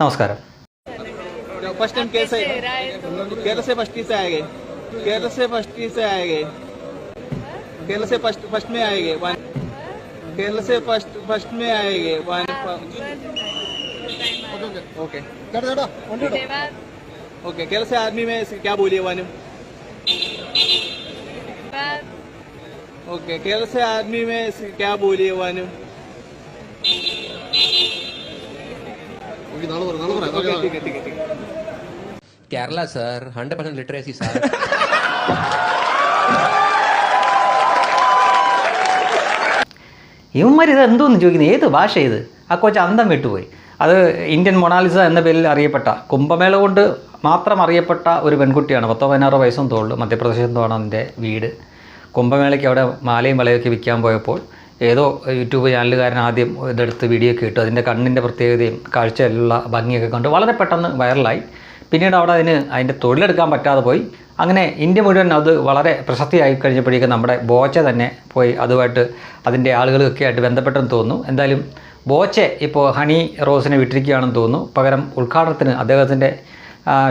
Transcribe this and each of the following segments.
നമസ്കാരം first time कैसे केरल से फर्स्ट से आएंगे केरल से फर्स्ट से आएंगे केरल से फर्स्ट फर्स्ट में आएंगे वन केरल से फर्स्ट फर्स्ट में आएंगे वन ओके ओके केरल से आदमी में से क्या बोलिए वन ओके केरल से आदमी में से क्या बोलिए one Kerala sir hundred percent literacy sir ഇവന്മാർ ഇത് എന്തോന്ന് ചോദിക്കുന്നത്? ഏത് ഭാഷ ഇത്? ആ കൊച്ച അന്തം വിട്ടുപോയി അത് ഇന്ത്യൻ മൊണാലിസ എന്ന പേരിൽ അറിയപ്പെട്ട കുംഭമേള കൊണ്ട് മാത്രം അറിയപ്പെട്ട ഒരു പെൺകുട്ടിയാണ്. പത്തോ പതിനാറോ വയസ്സും തോളു മധ്യപ്രദേശിൽ നിന്നാണ് അതിന്റെ വീട്. കുംഭമേളയ്ക്ക് അവിടെ മാലയും വളയൊക്കെ വിൽക്കാൻ പോയപ്പോൾ ഏതോ യൂട്യൂബ് ചാനലുകാരൻ ആദ്യം ഇതെടുത്ത് വീഡിയോ ഒക്കെ ഇട്ടു. അതിന്റെ കണ്ണിന്റെ പ്രത്യേകതയും കാഴ്ചയിലുള്ള ഭംഗിയൊക്കെ കണ്ട്. വളരെ പെട്ടെന്ന് വൈറലായി. പിന്നീട് അവിടെ അതിന് അതിന്റെ തൊഴിലെടുക്കാൻ പറ്റാതെ പോയി. അങ്ങനെ ഇന്ത്യ മുഴുവൻ അത് വളരെ പ്രശസ്തിയായി കഴിഞ്ഞപ്പോഴേക്കും നമ്മുടെ ബോച്ച തന്നെ പോയി അതുമായിട്ട് അതിന്റെ ആളുകളൊക്കെ ആയിട്ട് ബന്ധപ്പെട്ടെന്ന് തോന്നുന്നു. എന്തായാലും ബോച്ചെ ഇപ്പോൾ ഹണി റോസിനെ വിട്ടിരിക്കുകയാണെന്ന് തോന്നുന്നു. പകരം ഉദ്ഘാടനത്തിന് അദ്ദേഹത്തിന്റെ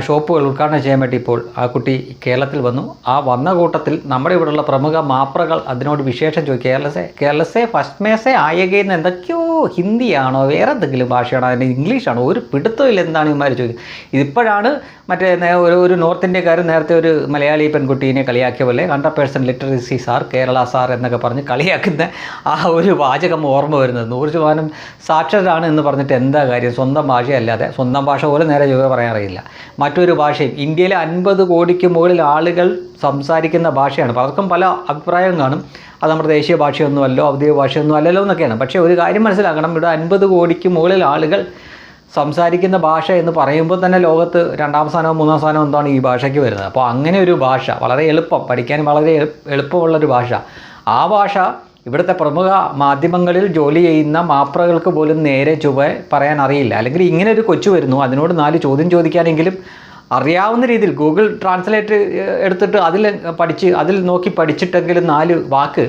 ഷോപ്പുകൾ ഉദ്ഘാടനം ചെയ്യാൻ വേണ്ടി ഇപ്പോൾ ആ കുട്ടി കേരളത്തിൽ വന്നു. ആ വന്ന കൂട്ടത്തിൽ നമ്മുടെ ഇവിടെയുള്ള പ്രമുഖ മാപ്രകൾ അതിനോട് വിശേഷം ചോദിക്കും. കേരളസേ കേരളസേ ഫസ്റ്റ് മേസേ ആയകയെന്ന് എന്തൊക്കെയോ ഹിന്ദിയാണോ? വേറെ എന്തെങ്കിലും ഭാഷയാണോ? അതിന്റെ ഇംഗ്ലീഷാണോ? ഒരു പിടുത്തമില്ല എന്താണ് ഇമാർ ചോദിക്കുന്നത്. ഇതിപ്പോഴാണ് മറ്റേ ഒരു ഒരു നോർത്ത് ഇന്ത്യക്കാരൻ നേരത്തെ ഒരു മലയാളി പെൺകുട്ടീനെ കളിയാക്കിയ പോലെ hundred percent literacy sir Kerala sir എന്നൊക്കെ പറഞ്ഞ് കളിയാക്കുന്ന ആ ഒരു വാചകം ഓർമ്മ വരുന്നത്. നൂറ് ശതമാനം സാക്ഷരരാണ് എന്ന് പറഞ്ഞിട്ട് എന്താ കാര്യം? സ്വന്തം ഭാഷയല്ലാതെ സ്വന്തം ഭാഷ പോലും നേരെ ചോദ്യം പറയാൻ അറിയില്ല. മറ്റൊരു ഭാഷയും ഇന്ത്യയിലെ അൻപത് കോടിക്ക് മുകളിൽ ആളുകൾ സംസാരിക്കുന്ന ഭാഷയാണ്. പലർക്കും പല അഭിപ്രായം കാണും. അത് നമ്മുടെ ദേശീയ ഭാഷയൊന്നുമല്ലോ ഔദ്യോഗിക ഭാഷയൊന്നും അല്ലല്ലോ എന്നൊക്കെയാണ്. പക്ഷേ ഒരു കാര്യം മനസ്സിലാക്കണം ഇവിടെ അൻപത് കോടിക്ക് മുകളിൽ ആളുകൾ സംസാരിക്കുന്ന ഭാഷ എന്ന് പറയുമ്പോൾ തന്നെ ലോകത്ത് രണ്ടാം സ്ഥാനമോ മൂന്നാം സ്ഥാനമോ എന്താണ് ഈ ഭാഷയ്ക്ക് വരുന്നത്? അപ്പോൾ അങ്ങനെ ഒരു ഭാഷ വളരെ എളുപ്പം പഠിക്കാൻ വളരെ എളു- എളുപ്പമുള്ളൊരു ഭാഷ. ആ ഭാഷ ഇവിടുത്തെ പ്രമുഖ മാധ്യമങ്ങളിൽ ജോലി ചെയ്യുന്ന മാപ്രകൾക്ക് പോലും നേരെ ചുവ പറയാൻ അറിയില്ല. അല്ലെങ്കിൽ ഇങ്ങനെ ഒരു കൊച്ചു വരുന്നു അതിനോട് നാല് ചോദ്യം ചോദിക്കാനെങ്കിലും അറിയാവുന്ന രീതിയിൽ ഗൂഗിൾ ട്രാൻസ്ലേറ്റ് എടുത്തിട്ട് അതിൽ പഠിച്ച് അതിൽ നോക്കി പഠിച്ചിട്ടെങ്കിലും നാല് വാക്ക്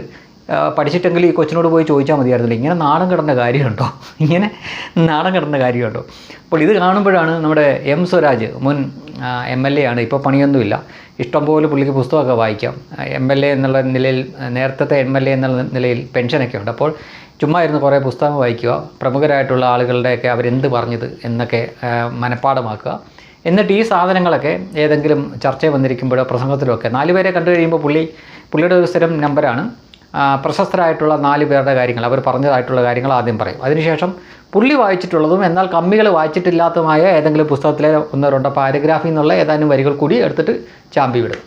പഠിച്ചിട്ടെങ്കിലും ഈ കൊച്ചിനോട് പോയി ചോദിച്ചാൽ മതിയായിരുന്നില്ല. ഇങ്ങനെ നാണം കിടന്ന കാര്യമുണ്ടോ? ഇങ്ങനെ നാണം കിടന്ന കാര്യമുണ്ടോ? അപ്പോൾ ഇത് കാണുമ്പോഴാണ് നമ്മുടെ എം സ്വരാജ് മുൻ എം എൽ എ ആണ്. ഇപ്പോൾ പണിയൊന്നുമില്ല. ഇഷ്ടംപോലെ പുള്ളിക്ക് പുസ്തകമൊക്കെ വായിക്കാം. എം എൽ എ എന്നുള്ള നിലയിൽ നേരത്തെ എം എൽ എ എന്നുള്ള നിലയിൽ പെൻഷനൊക്കെ ഉണ്ട്. അപ്പോൾ ചുമ്മാ ഇരുന്ന് കുറേ പുസ്തകം വായിക്കുക. പ്രമുഖരായിട്ടുള്ള ആളുകളുടെയൊക്കെ അവരെന്ത് പറഞ്ഞത് എന്നൊക്കെ മനഃപ്പാടമാക്കുക എന്നിട്ട് ഈ സാധനങ്ങളൊക്കെ ഏതെങ്കിലും ചർച്ചയിൽ വന്നിരിക്കുമ്പോഴോ പ്രസംഗത്തിലോ ഒക്കെ നാല് പേരെ കണ്ടു കഴിയുമ്പോൾ പുള്ളി പുള്ളിയുടെ ഒരു സ്ഥിരം നമ്പറാണ് ആ, പ്രശസ്തരായിട്ടുള്ള നാല് പേരുടെ കാര്യങ്ങൾ അവർ പറഞ്ഞതായിട്ടുള്ള കാര്യങ്ങൾ ആദ്യം പറയും. അതിനുശേഷം പുള്ളി വായിച്ചിട്ടുള്ളതും എന്നാൽ കമ്മികൾ വായിച്ചിട്ടില്ലാത്തതുമായ ഏതെങ്കിലും പുസ്തകത്തിലെ ഒന്നോ രണ്ടോ പാരഗ്രാഫിൽ നിന്നുള്ള ഏതാനും വരികൾ കൂടി എടുത്തിട്ട് ചാമ്പി വിടും.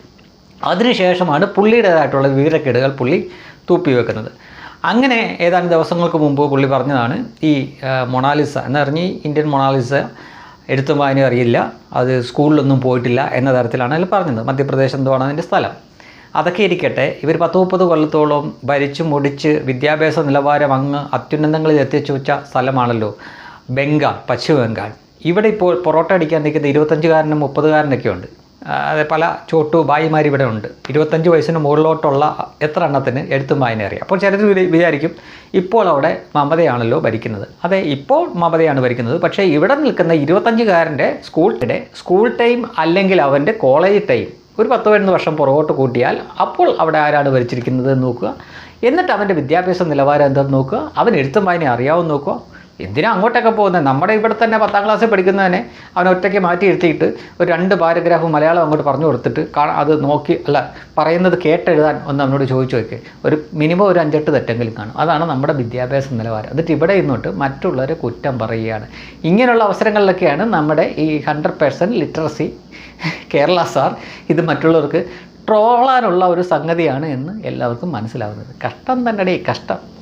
അതിനുശേഷമാണ് പുള്ളിയുടേതായിട്ടുള്ള വിവരക്കേടുകൾ പുള്ളി തൂപ്പി വെക്കുന്നത്. അങ്ങനെ ഏതാനും ദിവസങ്ങൾക്ക് മുമ്പ് പുള്ളി പറഞ്ഞതാണ് ഈ മൊണാലിസ എന്ന് പറഞ്ഞ് ഇന്ത്യൻ മൊണാലിസ എഴുത്തും വായനയും അറിയില്ല. അത് സ്കൂളിലൊന്നും പോയിട്ടില്ല എന്ന തരത്തിലാണ് അതിൽ പറഞ്ഞത്. മധ്യപ്രദേശ് എന്തുവാണ് അതിന്റെ സ്ഥലം? അതൊക്കെ ഇരിക്കട്ടെ. ഇവർ പത്ത് മുപ്പത് കൊല്ലത്തോളം ഭരിച്ച് മുടിച്ച് വിദ്യാഭ്യാസ നിലവാരം അങ്ങ് അത്യുന്നതങ്ങളിൽ എത്തിച്ചു വെച്ച സ്ഥലമാണല്ലോ ബംഗാൾ പശ്ചിമ ബംഗാൾ. ഇവിടെ ഇപ്പോൾ പൊറോട്ട അടിക്കാൻ നിൽക്കുന്ന ഇരുപത്തഞ്ചുകാരനും മുപ്പതുകാരനൊക്കെ ഉണ്ട് പല ചോട്ടു ബായിമാർ ഇവിടെ ഉണ്ട്. ഇരുപത്തഞ്ച് വയസ്സിന് മുകളിലോട്ടുള്ള എത്ര എണ്ണത്തിന് എഴുത്തും വായന അറിയാം. അപ്പോൾ ചിലർ വിചാ- വിചാരിക്കും ഇപ്പോൾ അവിടെ മമതയാണല്ലോ ഭരിക്കുന്നത്. അതെ ഇപ്പോൾ മമതയാണ് ഭരിക്കുന്നത്. പക്ഷേ ഇവിടെ നിൽക്കുന്ന ഇരുപത്തഞ്ചുകാരന്റെ സ്കൂൾ സ്കൂൾ ടൈം അല്ലെങ്കിൽ അവന്റെ കോളേജ് ടൈം ഒരു പത്ത് പതിനൊന്ന് വർഷം പുറകോട്ട് കൂട്ടിയാൽ അപ്പോൾ അവിടെ ആരാണ് ഭരിച്ചിരിക്കുന്നത് എന്ന് നോക്കുക. എന്നിട്ട് അവന്റെ വിദ്യാഭ്യാസ നിലവാരം എന്താണെന്ന് നോക്കുക. അവൻ എഴുത്തും വായന അറിയാവുന്ന നോക്കുക. എന്തിനാ അങ്ങോട്ടൊക്കെ പോകുന്നത്? നമ്മുടെ ഇവിടെ തന്നെ പത്താം ക്ലാസ്സിൽ പഠിക്കുന്നതിനെ അവൻ ഒറ്റയ്ക്ക് മാറ്റി ഇരുത്തിയിട്ട് ഒരു രണ്ട് പാരഗ്രാഫ് മലയാളം അങ്ങോട്ട് പറഞ്ഞു കൊടുത്തിട്ട് അത് നോക്കി അല്ല പറയുന്നത് കേട്ടെഴുതാൻ ഒന്ന് അവനോട് ചോദിച്ചു നോക്കി. ഒരു മിനിമം ഒരു അഞ്ചെട്ട് തെറ്റെങ്കിലും കാണും. അതാണ് നമ്മുടെ വിദ്യാഭ്യാസ നിലവാരം. എന്നിട്ട് ഇവിടെ ഇന്നോട്ട് മറ്റുള്ളവരെ കുറ്റം പറയുകയാണ്. ഇങ്ങനെയുള്ള അവസരങ്ങളിലൊക്കെയാണ് നമ്മുടെ ഈ hundred percent literacy Kerala sir ഇത് മറ്റുള്ളവർക്ക് ട്രോളാനുള്ള ഒരു സംഗതിയാണ് എന്ന് എല്ലാവർക്കും മനസ്സിലാവുന്നത്. കഷ്ടം തന്നെ കഷ്ടം.